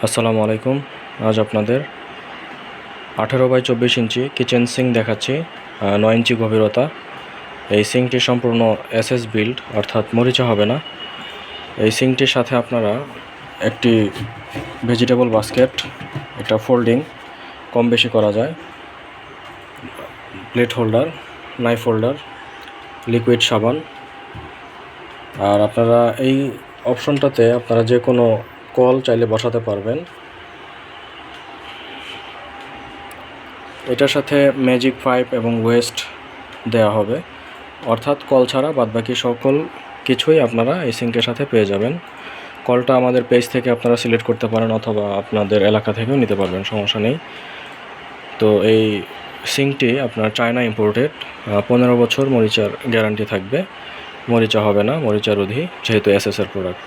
আসসালামু আলাইকুম। আজ আপনাদের আঠেরো বাই চব্বিশ ইঞ্চি কিচেন সিং দেখাচ্ছি নয় ইঞ্চি গভীরতা। এই সিংটি সম্পূর্ণ এসএস বিল্ড অর্থাৎ মরিচা হবে না। এই সিঙ্কটির সাথে আপনারা একটি ভেজিটেবল বাস্কেট একটা ফোল্ডিং কম বেশি করা যায়। Plate holder knife holder liquid সাবান। আর আপনারা এই অপশনটাতে আপনারা যে কোনো কল চাইলে বসাতে পারবেন। এটার সাথে ম্যাজিক পাইপ এবং ওয়েস্ট দেওয়া হবে। অর্থাৎ কল ছাড়া বাদবাকি সকল কিছুই আপনারা এই সিঙ্কের সাথে পেয়ে যাবেন। কলটা আমাদের পেজ থেকে আপনারা সিলেক্ট করতে পারেন অথবা আপনাদের এলাকা থেকেও নিতে পারবেন, সমস্যা নেই। তো এই সিঙ্কটি আপনার চায়না ইম্পোর্টেড পনেরো বছর মরিচার গ্যারান্টি থাকবে। মরিচা হবে না, মরিচা রোধী, যেহেতু এসএসের প্রোডাক্ট